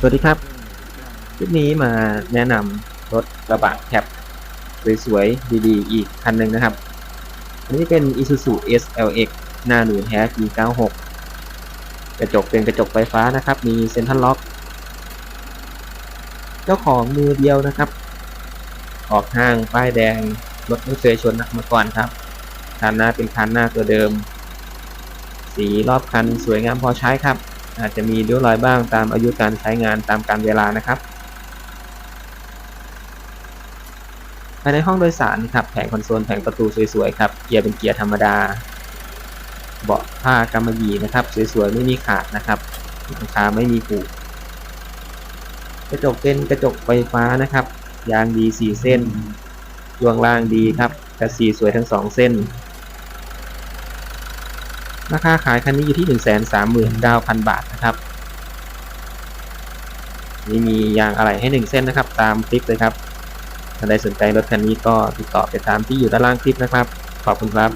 สวัสดีครับ คลิปนี้มาแนะนำรถกระบะแคปสวยๆ ดีๆ อีกคันหนึ่งนะครับ อันนี้เป็น Isuzu SLX หน้าหนูแท้ G96 กระจกเป็นกระจกไฟฟ้านะครับ มีเซ็นทรัลล็อก เจ้าของมือเดียวนะครับ ออกห้างป้ายแดง รถไม่เคยชนนักมาก่อนครับ คันหน้าเป็นคันหน้าตัวเดิม สีรอบคันสวยงามพอใช้ครับ อาจจะมีริ้วรอยบ้างตามอายุการใช้งานตามการเวลานะครับภายในห้องโดยสารนะครับแผงคอนโซลแผงประตูสวยๆครับเกียร์เป็นเกียร์ธรรมดา เบาะผ้ากำมะหยี่นะครับ สวยๆไม่มีขาดนะครับหลังคาไม่มีผุกระจกเป็นกระจกไฟฟ้านะครับ ยางดี4เส้นดวงล่างดีครับกระสีสวยทั้ง2เส้น ราคาขายคันนี้อยู่ที่ 139,000 บาทนะครับ นี่มียางอะไหล่ให้ 1 เส้นนะครับ ตามคลิปเลยครับถ้าใครสนใจรถคันนี้ก็ติดต่อไปตามที่อยู่ด้านล่างคลิปนะครับ ขอบคุณครับ